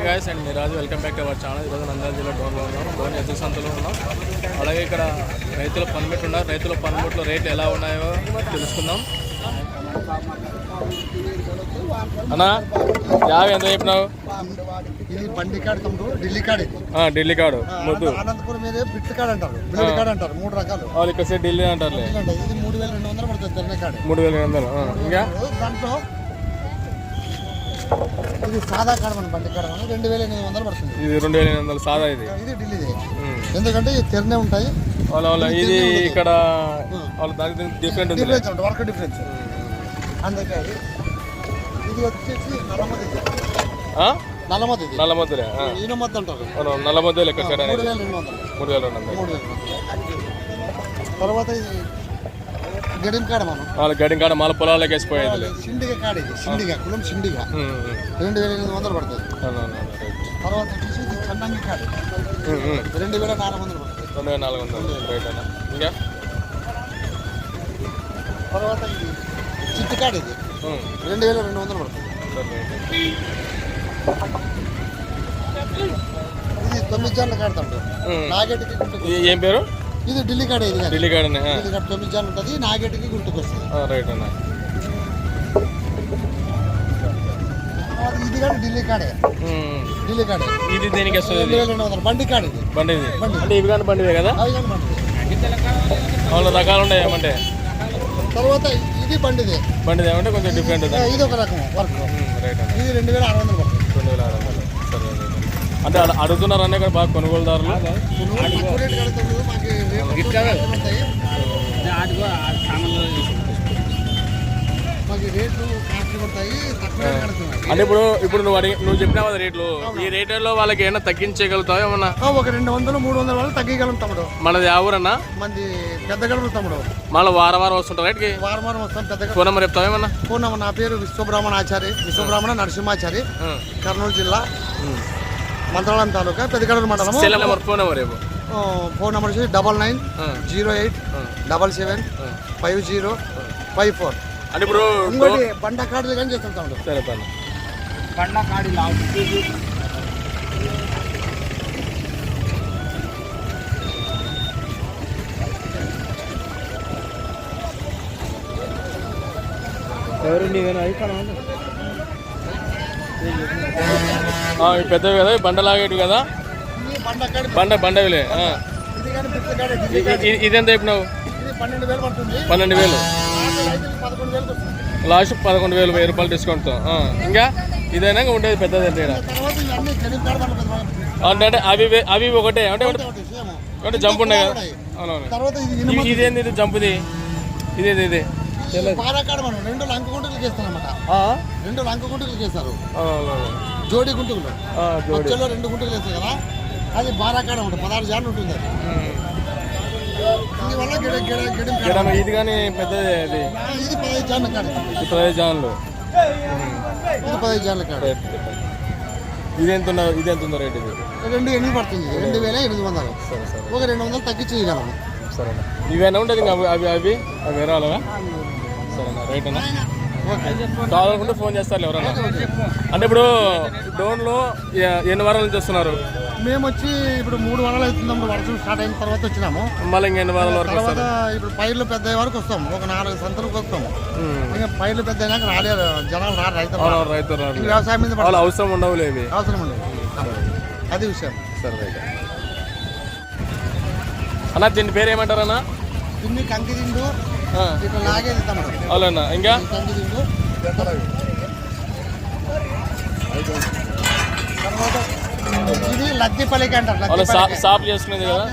Hi guys and మీరాజు welcome back to our channel ఈరోజు నంద్యాల జిల్లా డోన్లో ఉన్నాం. డోన్ ఎద్దు సంతలో ఉన్నాం. అలాగే ఇక్కడ రైతుల పనిముట్లు ఉన్నారు. రైతుల పనిముట్లు రేట్లు ఎలా ఉన్నాయో తెలుసుకుందాం. అన్నా యాభై ఎంత చెప్పినావు? ఇది బండి కాడ తమ్ముడు ఢిల్లీ కాడ. ఢిల్లీ ముద్దు. అనంత- అనంతపురం మీద బిట్ అంటారు. అంటారు మూడు రకాలు. వాళ్ళు ఇక్కడ ఢిల్లీ ఇది మూడు వేల రెండు వందలు పడుతుంది మూడు వేల వందలు ఇంకా? దాంట్లో ఇది సాదా కాడ మన బండి కాడ మనం రెండు వేల ఎనిమిది వందలు పడుతుంది. ఇది రెండు వేల ఎనిమిది వందలు సాదా ఇది. ఇది ఢిల్లీది. ఉమ్. ఎందుకంటే ఇది తెరనే ఉంటాయి. వాళ్ళ వాళ్ళ ఇది ఇక్కడ వాళ్ళ దానికి డిఫరెంట్ ఉంది. డిఫరెన్స్ ఉంటుంది వర్క్ డిఫరెన్స్ అందుకే ఇది ఇది. వచ్చేసి నల్ల మధ్యలే ఈయన మధ్య అంటారు. నల్ల మధ్య లెక్క మూడు వేల రెండు వందలు. మూడు వేల రెండు వందలు. తర్వాత ఇది గడిం కాడ మనం. వాళ్ళ గడిం కాడ మళ్ళీ పొలాలకు వేసిపోయేది సిండిగా కాడ ఇది సిండిగా కులం సిండిగా. రెండు వేల ఎనిమిది వందలు పడుతుంది. తర్వాత వచ్చేసి ఇది చందంగి కాడ. రెండు వేల నాలుగు వందలు పడుతుంది. రెండు వేల నాలుగు వందలు రైట్ అన్న. ఇంకా? తర్వాత ఇది చిట్టు కాడ ఇది. రెండు వేల రెండు వందలు పడుతుంది. ఇది తొమ్మిది జాన్లు కాడతాడు ఉమ్. నాగేటికి ఏం పేరు? ఇది ఢిల్లీ కాడ ఇది కాదు. ఢిల్లీ ఆ, ఢిల్లీ కాడ తొమ్మిది జాన్లు ఉంటుంది నాగేటికి గుంటుకు వస్తుంది ఆ, రైట్ అన్న. ఇది కాడ ఢిల్లీ కాడే. ఉమ్, ఢిల్లీ కాడే. ఇది దేనికి వస్తుంది రెండు వేల రెండు వందలు. బండి కాడ ఇది. బండి ఇది? బండి. అంటే ఇవి కానీ బండివే కదా? అవి కానీ బండి. వాళ్ళ రకాలు ఉన్నాయి ఏమంటే? తర్వాత ఇది బండిదే. బండిది ఏమంటే కొంచెం డిఫరెంట్ ఉంది. ఇది ఒక రకం వర్క్. రైట్ అన్న. ఇది రెండు వేల ఆరు వందలు పడుతుంది. రెండు వేల ఆరు వందలు. సరే. అంటే అడ- అడుగుతున్నారు అన్నీ ఇక్కడ బాగా కొనుగోలుదారులు. అంటే ఇప్పుడు ఇప్పుడు నువ్వు అడిగి నువ్వు చెప్పినావు కదా రేట్లు. ఈ రేట్లలో వాళ్ళకి ఏమైనా తగ్గించగలుగుతావు ఏమన్నా? ఒక రెండు వందలు మూడు వందల వాళ్ళు తగ్గగలం తమ్ముడు. మనది ఆ ఊరన్నా? మంది పెద్ద గడుపు తమ్ముడు. మళ్ళీ వారం వారం వస్తుంటారు రైట్కి? వారం వారం వస్తాం పెద్ద ఫోన్ నెంబర్ చెప్తావు ఏమన్నా? ఫోన్ నెంబర్ నా పేరు విశ్వబ్రాహ్మణ ఆచారి విశ్వబ్రాహ్మణ నరసింహాచారి కర్నూలు జిల్లా. మంత్రాలయం తాలూకా పెద్దగడూరు మండలం సెల్ నెంబర్ ఫోన్ నెంబర్ రేపు ఫోన్ నెంబర్ వచ్చి double nine zero eight double seven five zero five four. అంటే ఇప్పుడు ఇంకోటి బండ కార్డు కానీ చేస్తాం తమ్ముడు సరే పని ఎవరు ఆ, ఇవి పెద్దవి కదా బండలాగేటివి కదా? బండ బండవిలే ఇదెంత చెప్పినావు? పన్నెండు వేలు లాస్ట్ పదకొండు వేలు వెయ్యి రూపాయలు డిస్కౌంట్తో ఆ. ఇంకా ఇదైనా ఇంకా ఉండేది పెద్దది అంటే. అంటే అవి అవి ఒకటే అంటే. అంటే జంప్ ఉన్నాయి కదా. అవునవును. ఇదేంది ఇది జంపుది ఇది? ఇది? రెండు లంక గుంటలు? రెండు లంక గుంటలు. జోడి జోడి. మధ్యలో రెండు గుంటలు చేస్తాయి కదా అది బారాకాడ ఉంటుంది పదహారు జాన్లు ఉంటుంది అది. దీనివల్ల గిడ గిడ గిడం కాడ. ఇక్కడ ఇది కానీ పెద్దది అది. ఆ, ఇది పదహైదు జాన్ల కాడ. పదహైదు జాన్లు ఇది పదహైదు జాన్ల కాడ. రేట్ ఇది ఎంత ఉన్న- ఇది ఎంత ఉందో రేట్ ఇది? రెండు ఎనిమిది పడుతుంది. రెండు. వేల ఎనిమిది వందలు. సరే సరే. ఒక రెండు వందలు తగ్గించి ఇవ్వగలము సరే ఇవేనా ఉంటుంది ఇంకా అవి అవి అవి? అవి వేరే వాళ్ళవా సరేనా. రైట్ అన్న కావాలనుకుంటే ఫోన్ చేస్తారు ఎవరన్నా. అంటే ఇప్పుడు డోన్లో ఎన్ని వారాల నుంచి వస్తున్నారు? మేము వచ్చి ఇప్పుడు మూడు వారాలు అవుతుందాం వర్షం స్టార్ట్ అయిన తర్వాత వచ్చినాము. మళ్ళీ ఇంక ఎన్ని వారాల వరకు తర్వాత ఇప్పుడు పైర్లు పెద్ద అయ్యే వరకు వస్తాం. ఒక నాలుగు సంతలకు వస్తాం. ఉమ్. ఇంకా పైర్లు పెద్ద అయినాక రాలేదు. జనాలు రారు రైతులు రైతు. ఇంక వ్యవసాయం మీద. అవసరం ఉండవులే ఇవి. అవసరం ఉండదు. అది విషయం. సరే అన్న దీని పేరు ఏమంటారు అన్న? ఇన్ని కంకి తిండు అవునన్నా ఇంకా? ఇది లద్ది పలికి అంటారు లద్ది వాళ్ళు సా- పలికి. సాఫ్ చేసుకునేది కదా?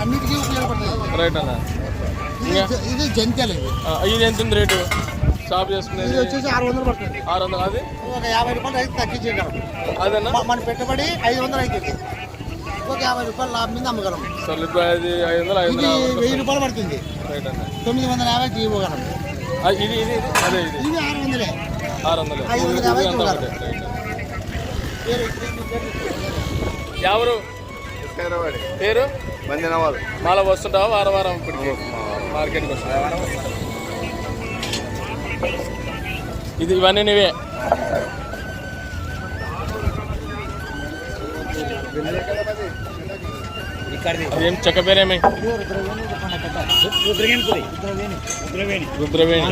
అన్నిటికీ ఉపయోగపడుతుంది. రైట్ అన్న. ఇది జంత్యాలు ఇది ఎంత ఉంది రేటు? సాఫ్ చేసుకునేది? వచ్చేసి ఆరు వందలు పడుతుంది. ఆరు వందలు అది? ఒక యాభై రూపాయలు రైతు తగ్గించేయగలం అదన్నా మన పెట్టుబడి ఐదు వందలు అవుతుంది ఒక యాభై రూపాయలు లాభం మీద అమ్మగలం. సరే ఇప్పుడు ఐదు వందలు ఐదు వెయ్యి రూపాయలు పడుతుంది. తొమ్మిది వందల ఇవ్వగలం ఆ, ఇది ఇది అదే ఇది. ఇది ఆరు వందలే. ఆరు వందలు ఐదు వందల యాభై ఎవరు? పేరు? మందినవాళ్ళు మాల వస్తుంటావా వారం వారం ఇప్పటికి? మార్కెట్కి వస్తుంటావా? ఇది ఇవన్నీ నీవే అదేం చెక్క పేరేమి రుద్రవేణి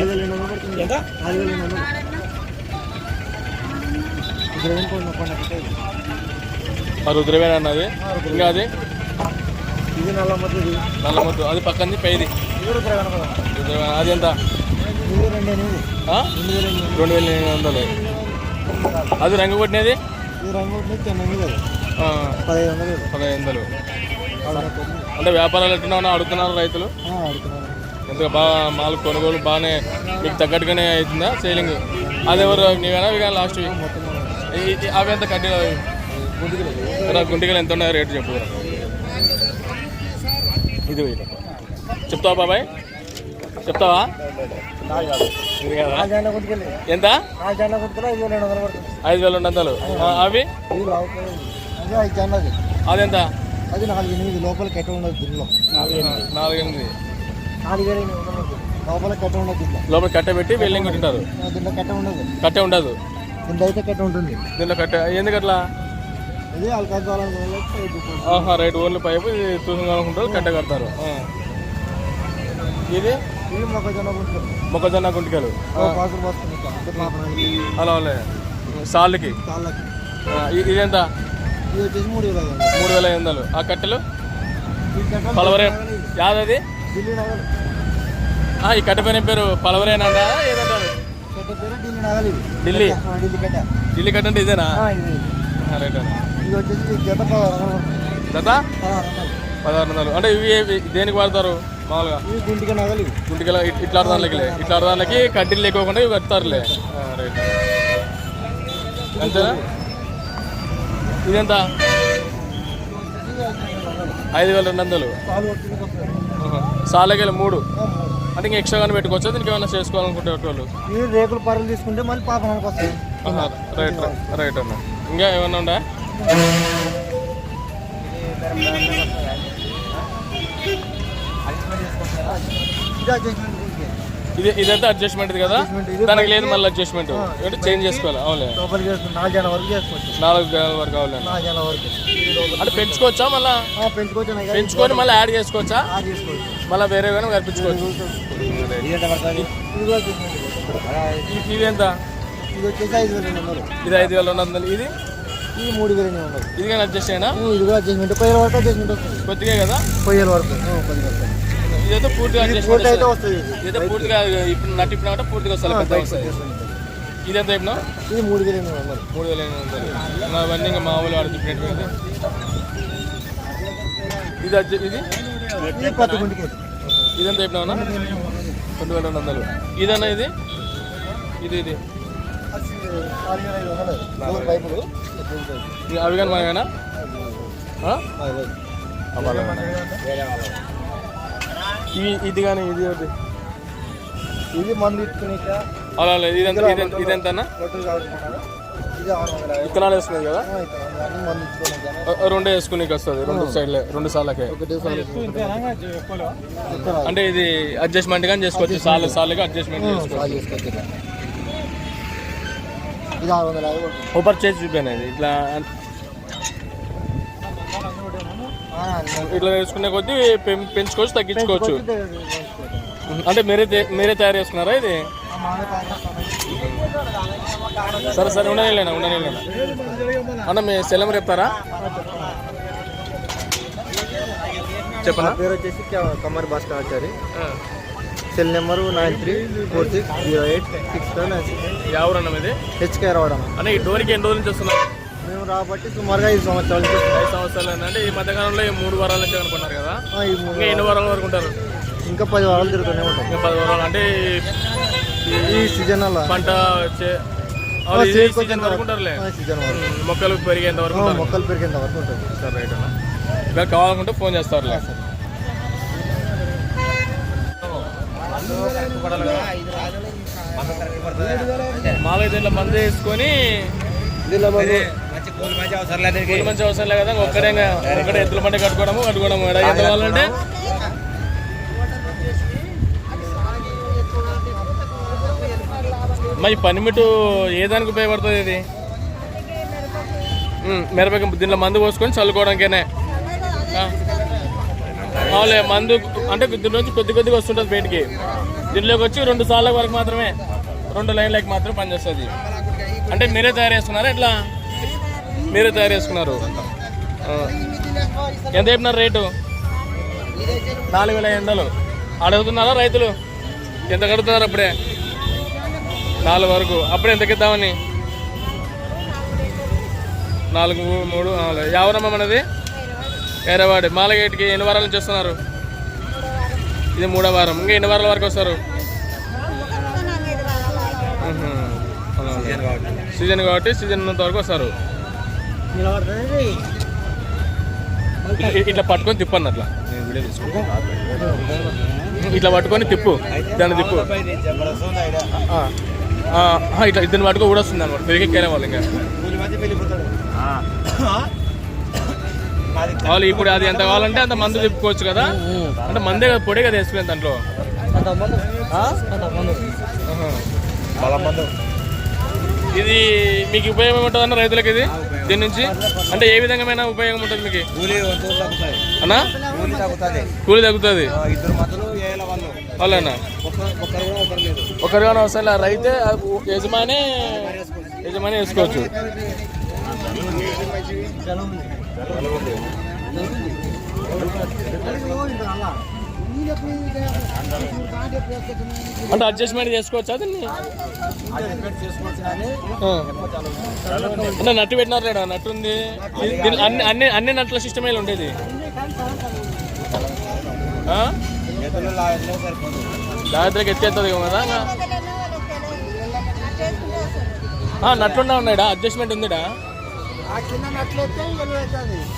ఆ రుద్రవేణి అన్నది ఇంకా అది ఇది నల్ల మధ్యది నల్ల ముద్దు అది పక్కనది పైది రుద్రవేణి అది ఎంత రెండు వేల ఎనిమిది వందలు. అది రంగు కొట్టినది ఇది రంగు ఆ, పదిహేను వందలు. పదహైదు వందలు। అంటే వ్యాపారాలు ఎట్టున్నా అడుగుతున్నారు రైతులు. ఎంత బాగా మాల్ కొనుగోలు బాగానే మీకు తగ్గట్టుగానే అవుతుందా సేలింగ్? అది ఎవరు? నీవేనా? ఇవి కానీ లాస్ట్ అవి ఎంత కడ్డీలు గుంటికలు ఎంత ఉన్నాయో రేటు చెప్పు. ఇది. చెప్తావా బాబాయ్? చెప్తావా? ఎంత? ఐదు వేల రెండు వందలు. అవి? అది అదెంత? అది నాలుగు ఎనిమిది లోపల కట్ట ఉండదు దీనిలో. నాలుగు ఎనిమిది నాలుగు. లోపల కట్ట ఉండదు దీంట్లో లోపల కట్ట పెట్టి వెల్లింగ్ కొట్టింటారు దీంట్లో కట్ట ఉండదు. కట్టే ఉండదు. దీంట్లో అయితే కట్ట ఉంటుంది. దీనిలో కట్ట ఎందుకు అట్లా ఇది ఆహా రైట్ ఓన్లీ పైపు తూసం అనుకుంటారు కట్ట కడతారు. ఇది? ఇది మొక్కజొన్న గుంటుంది మొక్కజొన్న గుంటికలు అలా వాళ్ళే సాళ్ళకి. ఇది వచ్చేసి మూడు వేల ఐదు వందలు. ఆ కట్టెలు? పలవరే? యాదది? ఈ కట్ట పైన పేరు? ఏదంటారు? పేరు ఢిల్లీ ఢిల్లీ? కట్ట అంటే ఇదేనా? రైట్ జత పదహారు వందలు. అంటే ఇవి దేనికి వాడతారు? మామూలుగా? గుంటికల ఇట్లా దానికి ఇట్లా దానికి కడ్డీలు లేకోకుండా ఇవి కడతారులే. ఆ, రైట్ అంతేనా? ఇదెంత? ఐదు వేల రెండు వందలు. సాలకెళ్ళి మూడు. అంటే ఇంకా ఎక్స్ట్రా కానీ పెట్టుకోవచ్చా? దీనికి ఏమైనా చేసుకోవాలనుకుంటే వాళ్ళు రేకులు పరులు తీసుకుంటే మళ్ళీ ఆహా, రైట్ రైట్, అన్న. ఇంకా ఏమన్నా ఉందా? ఇది. ఇది ఇదైతే అడ్జస్ట్మెంట్ ఇది కదా? దానికి లేదు మళ్ళీ అడ్జస్ట్మెంట్ అంటే చేంజ్ చేసుకోవాలి? అవునులే. నాలుగు జనం వరకు లోపల అంటే పెంచుకోవచ్చా మళ్ళీ. పెంచుకొని మళ్ళీ యాడ్ చేసుకోవచ్చా? మళ్ళీ వేరే కానీ కల్పించుకోవచ్చు? ఇది ఎంత? ఇది ఐదు వేల రెండు వందలు. ఇది ఇది? మూడు వేల ఇది కానీ అడ్జస్ట్ అయినా ఇది కూడా అడ్జస్ట్మెంట్. పొయ్యిల వరకు అడ్జస్ట్మెంట్ కొద్దిగా కదా? పొయ్యిల వరకు. ఆ, ఇదైతే పూర్తిగా ఇది అడ్జస్ట్ పూర్తి అయితే వస్తుంది ఇదైతే పూర్తిగా ఇప్పుడు నట్టు పూర్తిగా వస్తుంది పెద్ద వస్తుంది. ఇది ఎంత ఇప్పుడు ఇది మూడు వేల ఎనిమిది వందలు. మూడు వేల ఎనిమిది వందలు. అవన్నీ ఇంకా మామూలు వాడు ఇది అడ్జ ఇది? ఇది ఇదంతా చెప్పినావా రెండు వేల రెండు వందలు. ఇదన్నా ఇది? ఇది ఇది. అవి కానీ మనమేనా ఇది కానీ ఇది ఒకటి. ఇది మందు అలా ఇదెంత ఇదెంత ఇదెంత అన్న రొట్టెలు కావాలనుకుంటున్నారా? ఇది ఆరు వందల యాభై. విత్తనాలు వేసుకునేది కదా? రెండే వేసుకునేకి వస్తుంది. రెండు సైడ్లే రెండు సార్లకే. అంటే ఇది అడ్జస్ట్మెంట్ కానీ చేసుకోవచ్చు సార్లు సార్లుగా అడ్జస్ట్మెంట్ చేసుకోవచ్చు. ఓపర్ చేసి చూపాను ఇది ఇట్లా ఇట్లా వేసుకునే కొద్దీ పెం- పెంచుకోవచ్చు తగ్గించుకోవచ్చు. అంటే మీరే మీరే తయారు చేసుకున్నారా ఇది. సరే సరే ఉండలేనా ఉండలేనా అన్న మీ సెలం చెప్తారా? చెప్పనా? నా పేరు వచ్చేసి క- Kammari Bhaskar Achari cell number nine three four six zero eight six five nine six. ఎవరన్నా మీది హెచ్కే రావడం. అన్న ఈ డోర్కి ఎన్ని రోజుల నుంచి వస్తున్నారు? మేము రాబట్టి సుమారుగా ఐదు సంవత్సరాల. ఐదు సంవత్సరాలు అంటే ఈ మధ్యకాలంలో ఈ మూడు వారాల నుంచి అనుకున్నారు కదా? ఆ, ఈ మూడు ఇంకా ఎన్ని వారాల. వరకు ఉంటారు? ఇంకా పది వారాలు తిరుగుతూనే ఉంటాం. ఇంకా పది వారాలు అంటే ఈ- సీజన్ అలా. పంట చే- ఆ, అవును, ఇది చేతికి సీజన్ వరకు ఉంటారులే. ఆ, సీజన్ వరకు. ఉమ్, మొక్కలు పెరిగేంత వరకు ఆ, ఉంటారు. మొక్కలు పెరిగేంత వరకు ఉంటుంది సరే రైట్ అన్న. ఇంకా కావాలనుకుంటే ఫోన్ చేస్తారులే. దీంట్లో మంది వేసుకొని కూలి మంచి అవసరం లేదు కదా ఒక్కడే ఒక్కడే ఎద్దుల బండి కట్టుకోవడము ఎడ ఎంత కావాలంటే మా ఈ పనిమిటు ఏ దానికి ఉపయోగపడుతుంది ఇది? ఉమ్, మిరపకాయ దీనిలో మందు పోసుకొని చల్లుకోవడానికేనే. అవులే మందు అంటే దీని నుంచి కొద్ది కొద్దిగా వస్తుంటుంది బయటికి. దీనిలోకి వచ్చి రెండు సార్ల వరకు మాత్రమే రెండు లైన్లకి మాత్రమే పనిచేస్తుంది. అంటే మీరే తయారు చేసుకున్నారా ఎట్లా? మీరే తయారు చేసుకున్నారు. ఎంత చెప్పినారు రేటు? నాలుగు వేల వందలు. అడుగుతున్నారా రైతులు? ఎంత కడుతున్నారు అప్పుడే? నాలుగు వరకు. అప్పుడే ఎంతకి ఇద్దామని నాలుగు మూడు నాలుగు. ఎవరమ్మా మనది? ఎరవాడి మాలగేటికి ఎన్ని వారాల నుంచి వస్తున్నారు? ఇది మూడో వారం. ఇంకా ఎన్ని వారాల వరకు వస్తారు. సీజన్ కాబట్టి సీజన్ ఉన్నంత వరకు వస్తారు. ఇట్లా- ఇట్లా పట్టుకొని తిప్పండి అట్లా. ఇట్లా పట్టుకొని తిప్పు. దాన్ని తిప్పు. ఆ, ఆ, ఆ, ఇట్లా ఇద్దరిని పట్టుకో కూడా వస్తుంది అనమాట తిరిగి ఎక్కేలే వాళ్ళు ఇంకా. వాళ్ళు ఇప్పుడు అది ఎంత కావాలంటే అంత మందు తిప్పుకోవచ్చు కదా. అంటే మందే కదా పొడే కదా వేసుకునే దాంట్లో. ఆహా. ఇది మీకు ఉపయోగం ఉంటుంది అన్న రైతులకి ఇది? దీని నుంచి? అంటే ఏ విధంగా ఉపయోగం ఉంటుంది మీకు? అన్నా? కూలీ తగ్గుతుంది. వాళ్ళన్నా ఒకరిగానే అవసరం లేదు. రైతే యజమాని యజమాని వేసుకోవచ్చు అంటే అడ్జస్ట్మెంట్ చేసుకోవచ్చా దీన్ని. అంటే నట్టు పెట్టినారు లేడా? నట్టు ఉంది. అన్ని అన్ని అన్ని నట్ల సిస్టమే ఉండేది. జాగ్రత్తగా ఎత్తేస్తుంది కదా నట్లుండా ఉన్నాడా అడ్జస్ట్మెంట్ ఉందిడా?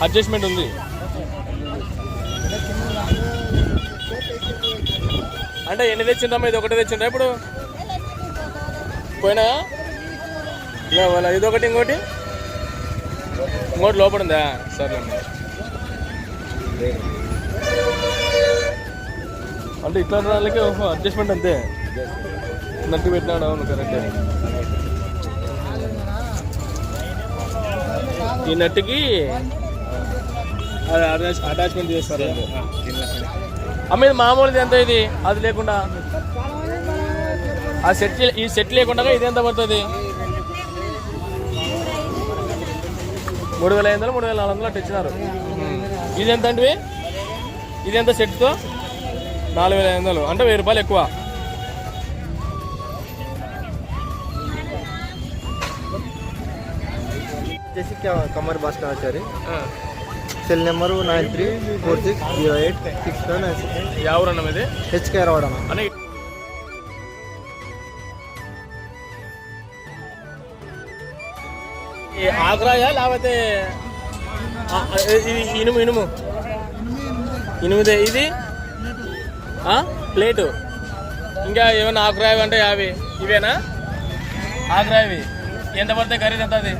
అడ్జస్ట్మెంట్ ఉంది. అంటే ఎన్ని తెచ్చిండమ్మా ఇది ఒకటి తెచ్చిండ్రా ఇప్పుడు? పోయినా? లేవాలా వాళ్ళ ఇది ఒకటి ఇంకోటి? ఇంకోటి లోపల ఉందా? సరే అంటే ఇట్లా వాళ్ళకి అడ్జస్ట్మెంట్ అంతే. నట్టు పెట్టినాడు అవును కరెక్టే ఈ నట్టుకి అటాచ్మెంట్ చేస్తారు. అమ్మ ఇది మామూలుది ఎంత ఇది? అది లేకుండా. ఆ సెట్ ఈ సెట్ లేకుండా ఇది ఎంత పడుతుంది? మూడు వేల ఐదు వందలు మూడు వేల నాలుగు వందలు అట్లా ఇచ్చినారు. ఇది ఎంత అండి? ఇది ఎంత సెట్తో? నాలుగు వేల ఐదు వందలు. అంటే వెయ్యి రూపాయలు ఎక్కువ. చేసి కమర్ bus Achari. Cell number nine three four six zero eight six seven nine six. ఎవరన్నా ఇది? హెచ్కే రావడం అని ఈ ఆగ్రాయా లేకపోతే ఇది ఇనుము ఇనుము? ఇనుముదే ఇది? ఆ? ప్లేటు? ఇంకా ఏమైనా ఆగ్రాయి అంటే అవి ఇవేనా? ఆగ్రాయివి. ఎంత పడితే ఖరీదు ఎంత అది?